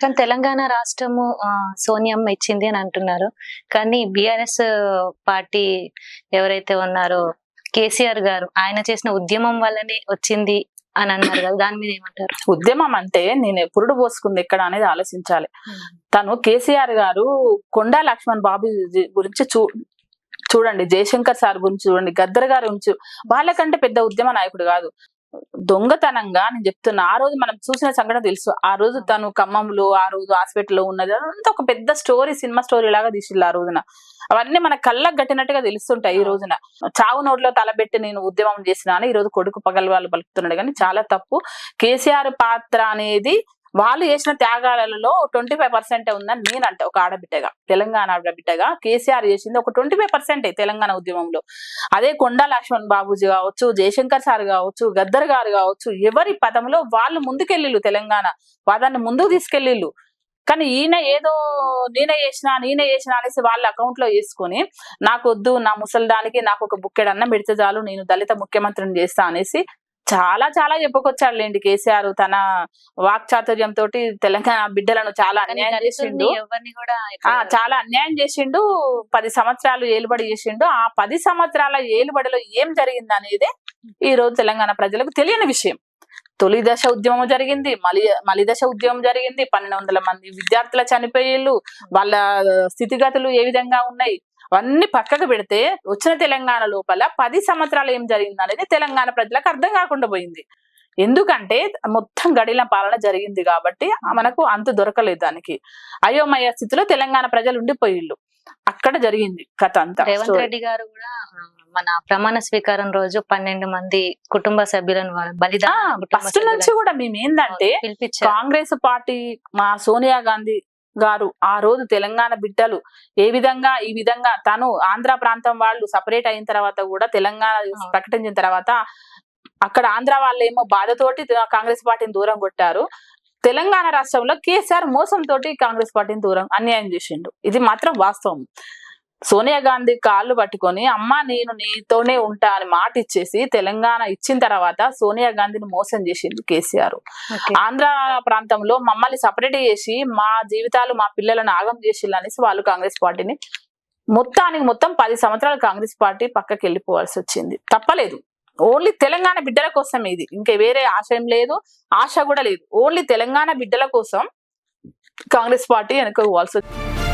కానీ తెలంగాణ రాష్ట్రము సోనియమ్మ ఇచ్చింది అని అంటున్నారు. కానీ బిఆర్ఎస్ పార్టీ ఎవరైతే ఉన్నారో కేసీఆర్ గారు ఆయన చేసిన ఉద్యమం వల్లనే వచ్చింది అని అన్నారు కదా దాని మీద ఏమంటారు? ఉద్యమం అంటే నేను పురుడు పోసుకుంది ఎక్కడ అనేది ఆలోచించాలి. తను కేసీఆర్ గారు కొండా లక్ష్మణ్ బాబు గురించి చూ చూడండి జయశంకర్ సార్ గురించి చూడండి గద్దర్ గారి గురించి వాళ్ళకంటే పెద్ద ఉద్యమ నాయకుడు కాదు. దొంగతనంగా నేను చెప్తున్నా. ఆ రోజు మనం చూసిన సంఘటన తెలుసు. ఆ రోజు తను ఖమ్మంలో ఆ రోజు హాస్పిటల్లో ఉన్నది. అదంతా ఒక పెద్ద స్టోరీ సినిమా స్టోరీ లాగా తీసిల్లు ఆ రోజున. అవన్నీ మన కళ్ళకు గట్టినట్టుగా తెలుస్తుంటాయి ఈ రోజున. చావు నోట్లో తలబెట్టి నేను ఉద్యమం చేసిన ఈ రోజు కొడుకు పగల వాళ్ళు పలుకుతున్నాడు. కానీ చాలా తప్పు. కేసీఆర్ పాత్ర అనేది వాళ్ళు చేసిన త్యాగాలలో ట్వంటీ ఫైవ్ పర్సెంట్ ఉందని నేనంట ఒక ఆడబిడ్డగా తెలంగాణ ఆడబిడ్డగా కేసీఆర్ చేసింది ఒక ట్వంటీ ఫైవ్ పర్సెంటే తెలంగాణ ఉద్యమంలో. అదే కొండా లక్ష్మణ్ బాబుజీ కావచ్చు జయశంకర్ సార్ కావచ్చు గద్దర్ గారు కావచ్చు ఎవరి పదంలో వాళ్ళు ముందుకెళ్ళిళ్ళు తెలంగాణ వాదాన్ని ముందుకు తీసుకెళ్ళిళ్ళు. కానీ ఈయన ఏదో నేనే చేసిన నేనే చేసిన అనేసి వాళ్ళ అకౌంట్లో వేసుకొని నాకు వద్దు నా ముసలిదానికి నాకు ఒక బుక్కెడు అన్నం పెడితే చాలు నేను దళిత ముఖ్యమంత్రిని చేస్తా అనేసి చాలా చాలా చెప్పుకొచ్చాడులేండి కేసీఆర్. తన వాక్చాతుర్యం తోటి తెలంగాణ బిడ్డలను చాలా అన్యాయం చేసిండు. కూడా చాలా అన్యాయం చేసిండు. పది సంవత్సరాలు ఏలుబడి చేసిండు. ఆ పది సంవత్సరాల ఏలుబడిలో ఏం జరిగింది అనేది ఈ రోజు తెలంగాణ ప్రజలకు తెలియని విషయం. తొలి దశ ఉద్యమం జరిగింది. మలి మలి దశ ఉద్యమం జరిగింది. పన్నెండు వందల మంది విద్యార్థుల చనిపోయేళ్ళు. వాళ్ళ స్థితిగతులు ఏ విధంగా ఉన్నాయి? అవన్నీ పక్కకు పెడితే వచ్చిన తెలంగాణ లోపల పది సంవత్సరాలు ఏం జరిగింది అనేది తెలంగాణ ప్రజలకు అర్థం కాకుండా పోయింది. ఎందుకంటే మొత్తం గడిల పాలన జరిగింది కాబట్టి మనకు అంత దొరకలేదు దానికి. అయోమయ స్థితిలో తెలంగాణ ప్రజలు ఉండిపోయిళ్ళు. అక్కడ జరిగింది కథ అంతా రేవంత్. రెడ్డి గారు కూడా మన ప్రమాణ స్వీకారం రోజు పన్నెండు మంది కుటుంబ సభ్యులను కుటుంబ ఫస్ట్ నుంచి కూడా మేము ఏంటంటే కాంగ్రెస్ పార్టీ మా సోనియా గాంధీ గారు. ఆ రోజు తెలంగాణ బిడ్డలు ఏ విధంగా ఈ విధంగా తను ఆంధ్ర ప్రాంతం వాళ్ళు సపరేట్ అయిన తర్వాత కూడా తెలంగాణ. ప్రకటించిన తర్వాత అక్కడ ఆంధ్ర వాళ్ళు ఏమో బాధతోటి కాంగ్రెస్ పార్టీని దూరం కొట్టారు. తెలంగాణ రాష్ట్రంలో కేసీఆర్ మోసం తోటి కాంగ్రెస్ పార్టీని దూరం అన్యాయం చేసిండు. ఇది మాత్రం వాస్తవం. సోనియా గాంధీ కాళ్ళు పట్టుకొని అమ్మ నేను నీతోనే ఉంటా అని మాట ఇచ్చేసి తెలంగాణ ఇచ్చిన తర్వాత సోనియా గాంధీని మోసం చేసింది కేసీఆర్. ఆంధ్ర ప్రాంతంలో మమ్మల్ని సపరేట్ చేసి మా జీవితాలు మా పిల్లలను ఆగం చేసిల్లు అనేసి వాళ్ళు కాంగ్రెస్ పార్టీని మొత్తానికి మొత్తం పది సంవత్సరాలు కాంగ్రెస్ పార్టీ పక్కకి వెళ్ళిపోవాల్సి వచ్చింది. తప్పలేదు. ఓన్లీ తెలంగాణ బిడ్డల కోసం ఇది. ఇంకా వేరే ఆశయం లేదు. ఆశ కూడా లేదు. ఓన్లీ తెలంగాణ బిడ్డల కోసం కాంగ్రెస్ పార్టీ వెనుక పోవాల్సి వచ్చింది